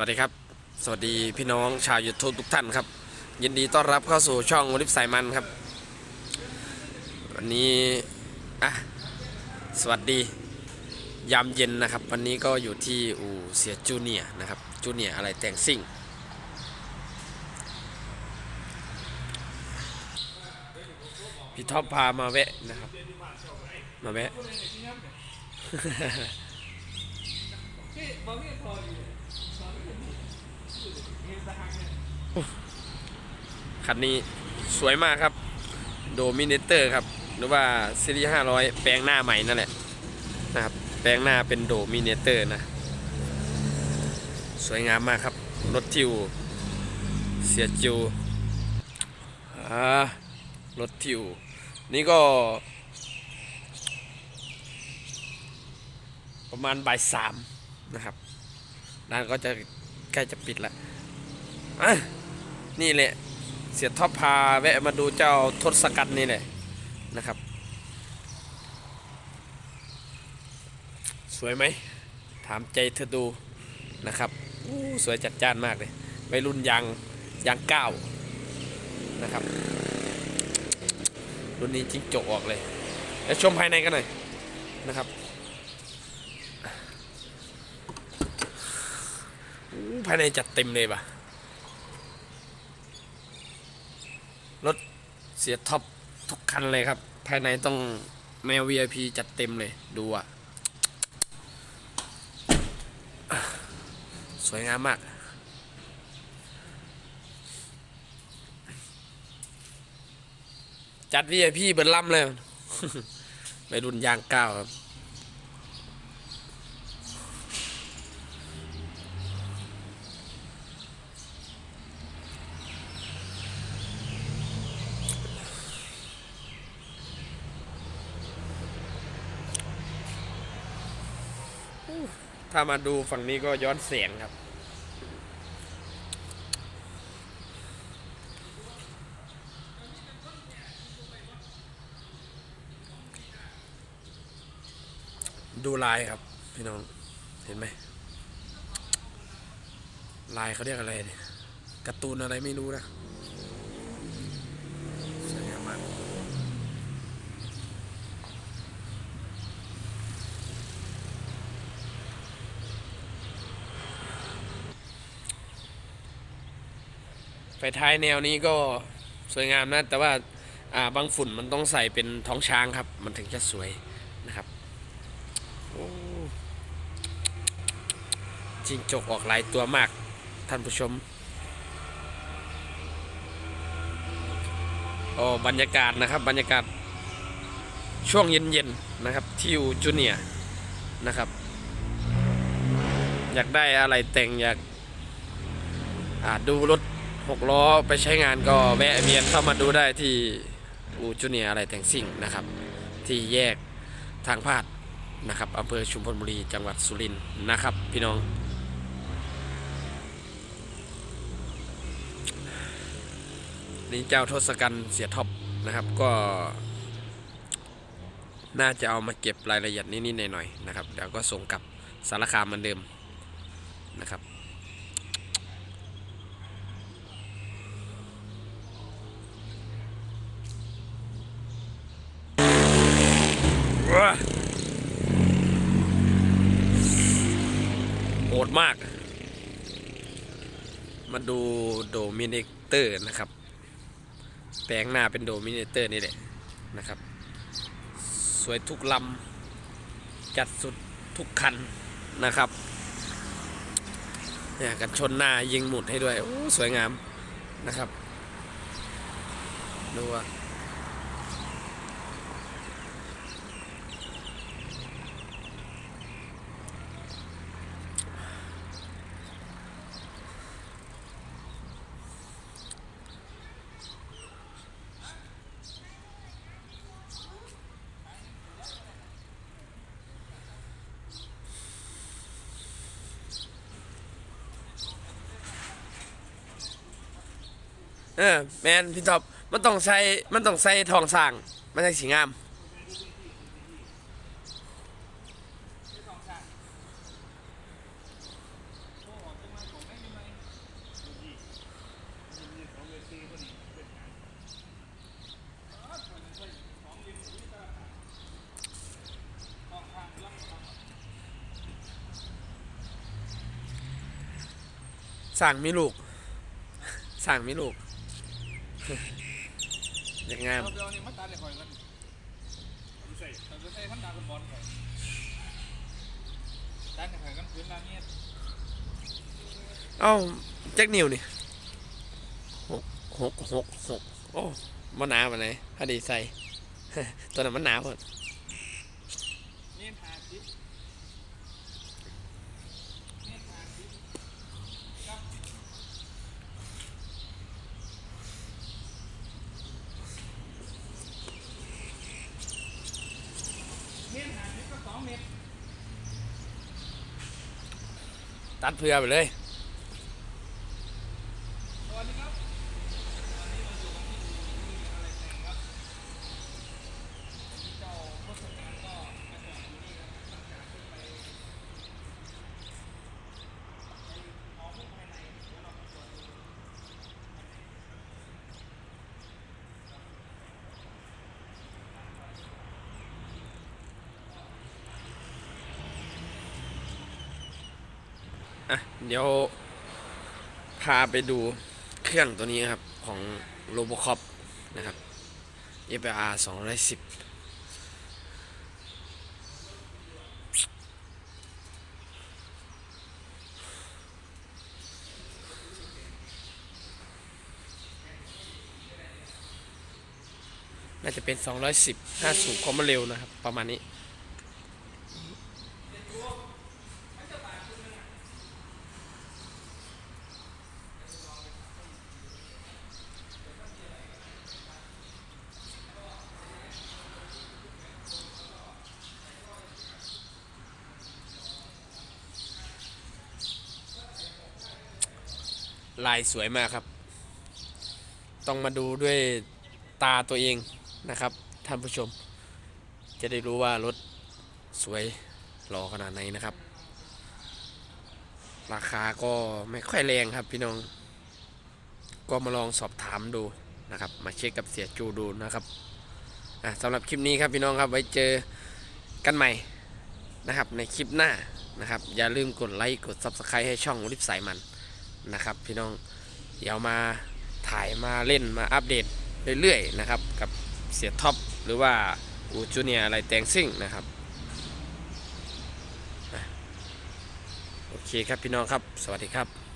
วัสดีครับ สวัสดีพี่น้องชาวยูทูบทุกท่านครับ ยินดีต้อนรับเข้าสู่ช่องวลิฟสายมันครับ วันนี้อะสวัสดียามเย็นนะครับ วันนี้ก็อยู่ที่อู่เสียจูเนียนะครับจูเนียอะไรแต่งซิ่ง พี่ท็อปพามาแวะนะครับ มาแวะ คันนี้สวยมากครับ โดมิเนเตอร์ครับ หรือว่าซีรีส์500แปลงหน้าใหม่นั่นแหละนะครับ แปลงหน้าเป็นโดมิเนเตอร์นะ สวยงามมากครับ รถทิว เสียจูอ่ารถทิว นี่ก็ ประมาณบ่ายสามนะครับ ร้านก็จะใกล้จะปิดแล้วอะนี่แหละ เสียท็อปพาแวะมาดูเจ้าทศกัณฐ์นี่แหละนะครับ สวยไหม ถามใจเธอดูนะครับสวยจัดจ้านมากเลยวัยรุ่นยางยางเก้านะครับ รุ่นนี้จิ้งจกออกเลย แล้วชมภายในกันหน่อยนะครับอู้ ภายในจัดเต็มเลยป่ะ รถเสียท็อปทุกคันเลยครับ ภายในต้องแมว VIP จัดเต็มเลย ดูอะ สวยงามมากจัด VIP เบิร์ล่ำเลยไปรุ่นยางก้าวครับ ถ้ามาดูฝั่งนี้ก็ย้อนเสียงครับ ดูลายครับ พี่น้อง เห็นไหม ลายเขาเรียกอะไรเนี่ยการ์ตูนอะไรไม่รู้นะสวยงามมาก ไฟท้ายแนวนี้ก็สวยงามนะ แต่ว่าาบางฝุ่นมันต้องใส่เป็นท้องช้างครับ มันถึงจะสวยนะครับโอ้จิงจกออกหลายตัวมาก ท่านผู้ชมโอ้บรรยากาศนะครับ บรรยากาศช่วงเย็นๆนะครับ ที่อยู่จูเนียนะครับ อยากได้อะไรแต่งอยากดูรถ หกล้อไปใช้งานก็แวะเวียนเข้ามาดูได้ที่อูจูเนียอะไรแต่งซิ่งนะครับ ที่แยกทางพาดนะครับอำเภอชุมพลบุรีจังหวัดสุรินทร์นะครับ พี่น้อง นี่เจ้าทศกัณฐ์เสียท็อปนะครับก็น่าจะเอามาเก็บรายละเอียดนิดๆหน่อยๆนะครับเดี๋ยวก็ส่งกลับสารคามเหมือนเดิมนะครับ ว้า โหดมาก มาดูโดมิเนเตอร์นะครับ แปลงหน้าเป็นโดมิเนเตอร์นี่แหละนะครับ สวยทุกลำ จัดสุดทุกคันนะครับเนี่ยกันชนหน้ายิงหมุดให้ด้วย โอ้ สวยงามนะครับ ดูว่า เออ แมนพี่ท็อปมันต้องใส่มันต้องใส่ทองสร้างมันจะสีงามสั่งมีลูก สั่งมีลูก อย่างงามเอาเดี๋ยวนี้มันตัดได้ค่อยกันเอาใส่เอาไปใส่มันตาคนบอลก่อนตัดได้ค่อยกันพื้นลางเงี้ยเอ้าแจ็คนิวนี่หกหกหกหกโอ้มันหนาวมันไหนถ้าดีใส่ ตัวนั้นมันหนาวหมด เงี้ยหาสิบเงี้ยหาสิบครับเงี้ยหาสิบก็สองเมตร ตัดเพื่อไปเลย สวัสดีครับวันนี้เราอยู่กันที่มีอะไรแต่งครับวันนี้เจ้าทศกัณฐ์ก็มาจอดอยู่นี่ครับหลังจากที่ไปไปมองพวกภายในแล้วเราก็ตรวจดู อะเดี๋ยว พาไปดูเครื่องตัวนี้ครับ ของ Robocop นะครับ FR 210น่าจะเป็น 210ถ้าสูบความเร็วนะครับ ประมาณนี้ ลายสวยมากครับ ต้องมาดูด้วยตาตัวเองนะครับ ท่านผู้ชม จะได้รู้ว่ารถสวยหล่อขนาดไหนนะครับ ราคาก็ไม่ค่อยแรงครับพี่น้อง ก็มาลองสอบถามดูนะครับ มาเช็คกับเสียจูดูนะครับสำหรับคลิปนี้ครับพี่น้องครับไว้เจอกันใหม่นะครับในคลิปหน้านะครับ อย่าลืมกดไลค์กด Subscribe ให้ช่องลิฟสายมัน นะครับ พี่น้องเดี๋ยวมาถ่ายมาเล่นมาอัปเดตเรื่อยๆนะครับ กับเสียท็อปหรือว่าอูจูเนียอะไรแตงซิ่งนะครับโอเคครับพี่น้องครับ สวัสดีครับ